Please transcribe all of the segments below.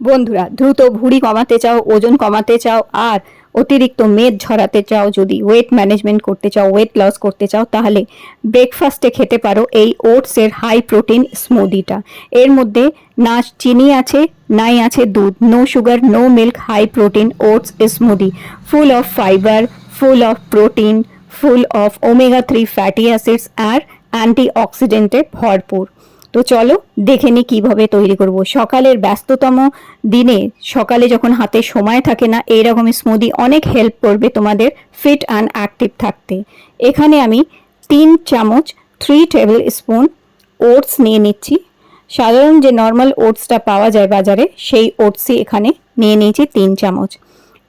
বন্ধুরা, দ্রুত ভুঁড়ি কমাতে চাও, ওজন কমাতে চাও, আর অতিরিক্ত মেদ ঝরাতে চাও, যদি ওয়েট ম্যানেজমেন্ট করতে চাও ওয়েট লস করতে চাও, তাহলে ব্রেকফাস্টে খেতে পারো এই ওটসের হাই প্রোটিন স্মুদিটা এর মধ্যে না চিনি আছে, নাই আছে দুধ no sugar no milk high protein oats smoothie full of fibre full of protein full of omega three fatty acids আর অ্যান্টি অক্সিডেন্টে ভরপুর। তো চলো দেখে নিই কীভাবে তৈরি করব। সকালের ব্যস্ততম দিনে সকালে যখন হাতে সময় থাকে না, এইরকম স্মুদি অনেক হেল্প করবে তোমাদের ফিট অ্যান্ড অ্যাক্টিভ থাকতে। এখানে আমি তিন চামচ থ্রি টেবিল স্পুন ওটস নিয়ে নিচ্ছি। সাধারণ যে নর্মাল ওটসটা পাওয়া যায় বাজারে, সেই ওটসই এখানে নিয়ে নিয়েছি তিন চামচ।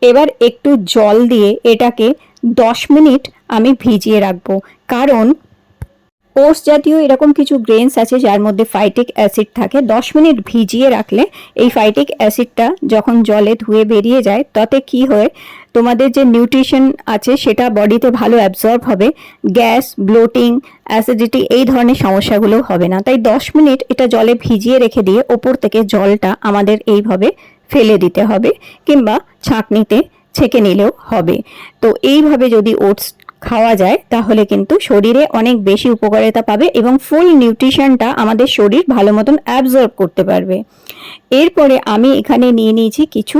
এবার একটু জল দিয়ে এটাকে দশ মিনিট আমি ভিজিয়ে রাখব। কারণ ওটস জাতীয় এরকম কিছু গ্রেনস আছে যার মধ্যে ফাইটিক অ্যাসিড থাকে। দশ মিনিট ভিজিয়ে রাখলে এই ফাইটিক অ্যাসিডটা যখন জলে ধুয়ে বেরিয়ে যায়, তাতে কি হয়? তোমাদের যে নিউট্রিশন আছে সেটা বডিতে ভালো অ্যাবজর্ব হবে। গ্যাস ব্লোটিং অ্যাসিডিটি এই ধরনের সমস্যাগুলো হবে না। তাই দশ মিনিট এটা জলে ভিজিয়ে রেখে দিয়ে ওপর থেকে জলটা আমাদের এইভাবে ফেলে দিতে হবে কিংবা ছাঁকনিতে ছেঁকে নিলেও হবে। তো এইভাবে যদি ওটস খাওয়া যায়, তাহলে কিন্তু শরীরে অনেক বেশি উপকারিতা পাবে এবং ফুল নিউট্রিশনটা আমাদের শরীর ভালো মতন অ্যাবজর্ব করতে পারবে। এরপরে আমি এখানে নিয়ে নিয়েছি কিছু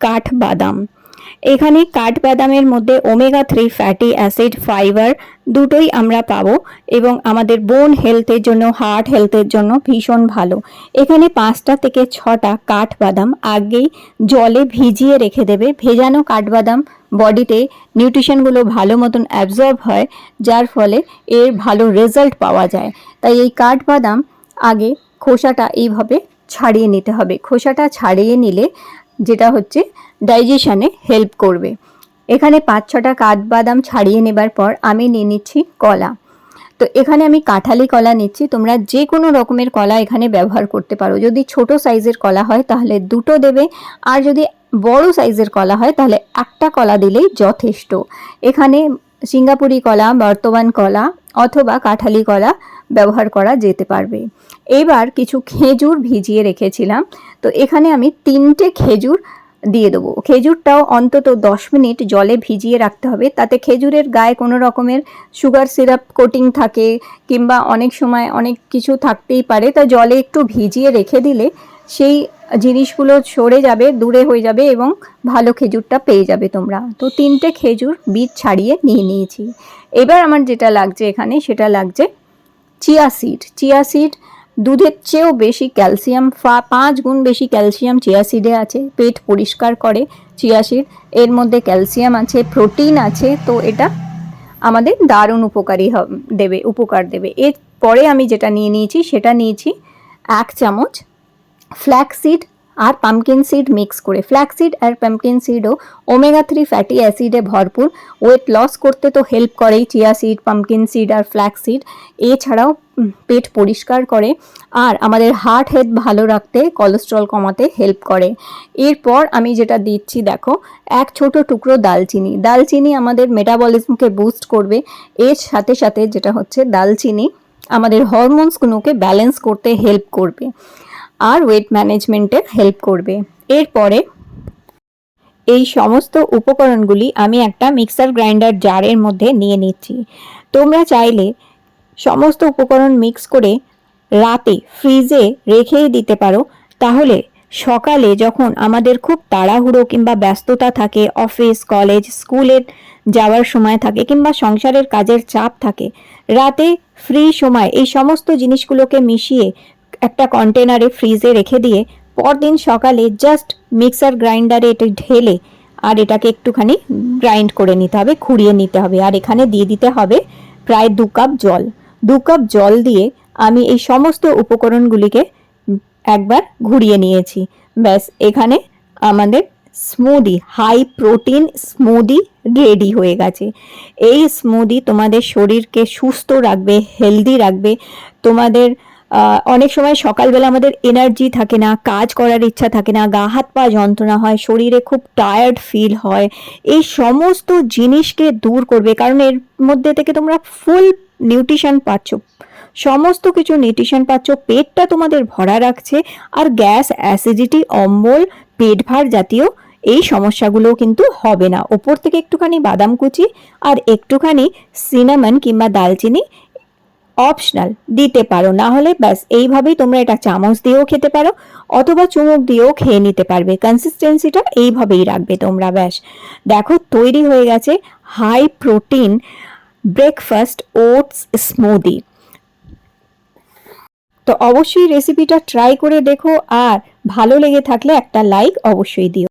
কাঠ বাদাম এখানে কাঠবাদামের মধ্যে omega three fatty acid fibre দুটোই আমরা পাবো এবং আমাদের বোন হেলথের জন্য হার্ট হেলথের জন্য ভীষণ ভালো। এখানে পাঁচটা থেকে ছটা কাঠবাদাম আগেই জলে ভিজিয়ে রেখে দেবে। ভেজানো কাঠবাদাম বডিতে নিউট্রিশনগুলো ভালো মতন অ্যাবজর্ব হয়, যার ফলে এর ভালো রেজাল্ট পাওয়া যায়। তাই এই কাঠবাদাম আগে খোসাটা এইভাবে ছাড়িয়ে নিতে হবে। খোসাটা ছাড়িয়ে নিলে যেটা হচ্ছে ডাইজেশনে হেল্প করবে। এখানে পাঁচ ছটা কাঠবাদাম ছাড়িয়ে নেবার পর আমি নিয়ে নিচ্ছি কলা। তো এখানে আমি কাঁঠালি কলা নিচ্ছি। তোমরা যে কোনো রকমের কলা এখানে ব্যবহার করতে পারো। যদি ছোট সাইজের কলা হয়, তাহলে দুটো দেবে। আর যদি বড় সাইজের কলা হয়, তাহলে একটা কলা দিলেই যথেষ্ট। এখানে সিঙ্গাপুরি কলা, বর্তমান কলা অথবা কাঁঠালি কলা ব্যবহার করা যেতে পারবে। এবার কিছু খেজুর ভিজিয়ে রেখেছিলাম। তো এখানে আমি তিনটে খেজুর দিয়ে দেবো। খেজুরটাও অন্তত দশ মিনিট জলে ভিজিয়ে রাখতে হবে। তাতে খেজুরের গায়ে কোনো রকমের সুগার সিরাপ কোটিং থাকে কিংবা অনেক সময় অনেক কিছু থাকতেই পারে। তা জলে একটু ভিজিয়ে রেখে দিলে সেই জিনিসগুলো সরে যাবে, দূরে হয়ে যাবে এবং ভালো খেজুরটা পেয়ে যাবে তোমরা। তো তিনটে খেজুর বীজ ছাড়িয়ে নিয়ে নিয়েছি। এবার আমার যেটা লাগছে এখানে সেটা লাগছে চিয়া সিড। চিয়া সিড দুধের চেয়েও বেশি ক্যালসিয়াম পাঁচ গুণ বেশি ক্যালসিয়াম চিয়া সিডে আছে, পেট পরিষ্কার করে চিয়া সিড। এর মধ্যে ক্যালসিয়াম আছে, প্রোটিন আছে, তো এটা আমাদের দারুণ উপকারী দেবে, উপকার দেবে। এর পরে আমি যেটা নিয়ে নিয়েছি, সেটা নিয়েছি এক চামচ ফ্ল্যাক্সিড আর পামকিন সিড মিক্স করে। ফ্ল্যাক্সিড আর পামকিন সিডও ওমেগা থ্রি ফ্যাটি অ্যাসিডে ভরপুর। ওয়েট লস করতে তো হেল্প করেই চিয়া সিড পামকিন সিড আর ফ্ল্যাক্সিড এছাড়াও পেট পরিষ্কার করে আর আমাদের হার্ট হেলথ ভালো রাখতে কোলেস্ট্রল কমাতে হেল্প করে। এরপর আমি যেটা দিচ্ছি, দেখো, এক ছোট টুকরো দালচিনি। দালচিনি আমাদের মেটাবলিজমকে বুস্ট করবে। এর সাথে সাথে যেটা হচ্ছে, দালচিনি আমাদের হরমোনসগুলোকে ব্যালেন্স করতে হেল্প করবে। আর ওয়েট ম্যানেজমেন্টে হেল্প করবে। এরপরে এই সমস্ত উপকরণগুলি আমি একটা মিক্সার গ্রাইন্ডার জারের মধ্যে নিয়ে নিচ্ছি। তোমরা চাইলে সমস্ত উপকরণ মিক্স করে রাতে ফ্রিজে রেখেই দিতে পারো। তাহলে সকালে যখন আমাদের খুব তাড়াহুড়ো কিংবা ব্যস্ততা থাকে অফিস কলেজ স্কুলের যাওয়ার সময় থাকে কিংবা সংসারের কাজের চাপ থাকে, রাতে ফ্রি সময় এই সমস্ত জিনিসগুলোকে মিশিয়ে একটা কন্টেনারে ফ্রিজে রেখে দিয়ে পরদিন সকালে জাস্ট মিক্সার গ্রাইন্ডারে এটা ঢেলে আর এটাকে একটুখানি গ্রাইন্ড করে নিতে হবে, খুঁড়িয়ে নিতে হবে। আর এখানে দিয়ে দিতে হবে প্রায় দু কাপ জল। দু কাপ জল দিয়ে আমি এই সমস্ত উপকরণগুলিকে একবার ঘুরিয়ে নিয়েছি। ব্যাস, এখানে আমাদের smoothie high protein smoothie ready হয়ে গেছে। এই স্মুদি তোমাদের শরীরকে সুস্থ রাখবে হেলদি রাখবে। তোমাদের অনেক সময় সকালবেলা আমাদের এনার্জি থাকে না, কাজ করার ইচ্ছা থাকে না, গা হাত পা যন্ত্রণা হয়, শরীরে খুব টায়ার্ড ফিল হয়, এই সমস্ত জিনিসকে দূর করবে। কারণ এর মধ্যে থেকে তোমরা ফুল নিউট্রিশন পাচ্ছ। সমস্ত কিছু নিউট্রিশন পাচ্ছ, পেটটা তোমাদের ভরা রাখছে, আর গ্যাস অ্যাসিডিটি অম্বল, পেট ভার জাতীয় এই সমস্যাগুলোও কিন্তু হবে না। ওপর থেকে একটুখানি বাদাম কুচি, আর একটুখানি সিনামন কিংবা দালচিনি অপশনাল দিতে পারো। না হলে ব্যাস, এইভাবেই তোমরা এটা চামচ দিয়েও খেতে পারো, অথবা চুমুক দিয়েও খেয়ে নিতে পারবে। কনসিস্টেন্সিটা এইভাবেই রাখবে তোমরা, ব্যাস। দেখো, তৈরি হয়ে গেছে high protein breakfast oats smoothie তো অবশ্যই রেসিপিটা ট্রাই করে দেখো, আর ভালো লেগে থাকলে একটা লাইক অবশ্যই দিও।